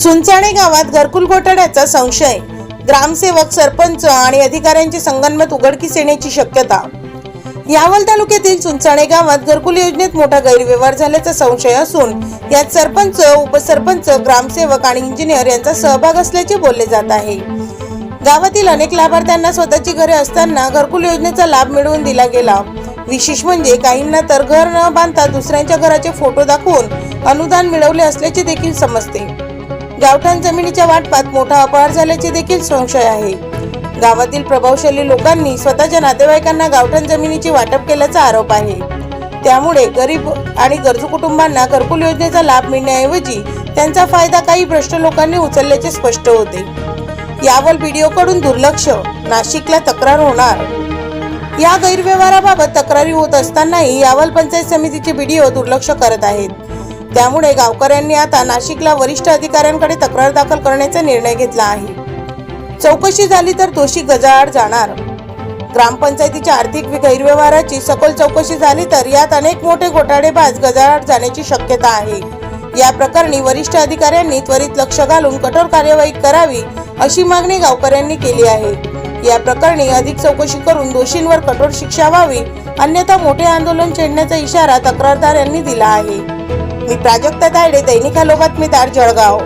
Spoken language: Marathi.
चुंचाणे गावात घरकुल घोटाळ्याचा संशय. ग्रामसेवक सरपंच आणि अधिकाऱ्यांची संगनमत उघडकीस येण्याची शक्यता. यावल तालुक्यातील चुंचाणे गावात घरकुल योजनेत मोठा गैरव्यवहार झाल्याचा संशय असून यात सरपंच उपसरपंच ग्रामसेवक आणि इंजिनियर यांचा सहभाग असल्याचे बोलले जात आहे. गावातील अनेक लाभार्थ्यांना स्वतःची घरे असताना घरकुल योजनेचा लाभ मिळवून दिला गेला. विशेष म्हणजे काहींना तर घर न बांधता दुसऱ्यांच्या घराचे फोटो दाखवून अनुदान मिळवले असल्याचे देखील समजते. गावठाण जमिनीच्या वाटपात मोठा अपहार झाल्याचे देखील संशय आहे. गावातील प्रभावशाली लोकांनी स्वतःच्या नातेवाईकांना गावठाण जमिनीची वाटप केल्याचा आरोप आहे. त्यामुळे गरीब आणि गरजू कुटुंबांना घरकुल योजनेचा लाभ मिळण्याऐवजी त्यांचा फायदा काही भ्रष्ट लोकांनी उचलल्याचे स्पष्ट होते. यावर व्हिडिओकडून दुर्लक्ष नाशिकला तक्रार होणार. या गैरव्यवहाराबाबत तक्रारी होत असतानाही यावल पंचायत समितीचे व्हिडिओ दुर्लक्ष करत आहेत. त्यामुळे गावकऱ्यांनी आता नाशिकला वरिष्ठ अधिकाऱ्यांकडे तक्रार दाखल करण्याचा निर्णय घेतला आहे. चौकशी झाली तर दोषी गजाआड जाणार. ग्रामपंचायतीच्या आर्थिक गैरव्यवहाराची सखोल चौकशी झाली तर यात अनेक मोठे घोटाळेबाज गजाआड जाण्याची शक्यता आहे. या प्रकरणी वरिष्ठ अधिकाऱ्यांनी त्वरित लक्ष घालून कठोर कार्यवाही करावी अशी मागणी गावकऱ्यांनी केली आहे. या प्रकरणी अधिक चौकशी करून दोषींवर कठोर शिक्षा व्हावी अन्यथा मोठे आंदोलन छेडण्याचा इशारा तक्रारदार यांनी दिला आहे. मी प्राजक्ता तायडे दैनिक हलो बातमीदार जळगाव.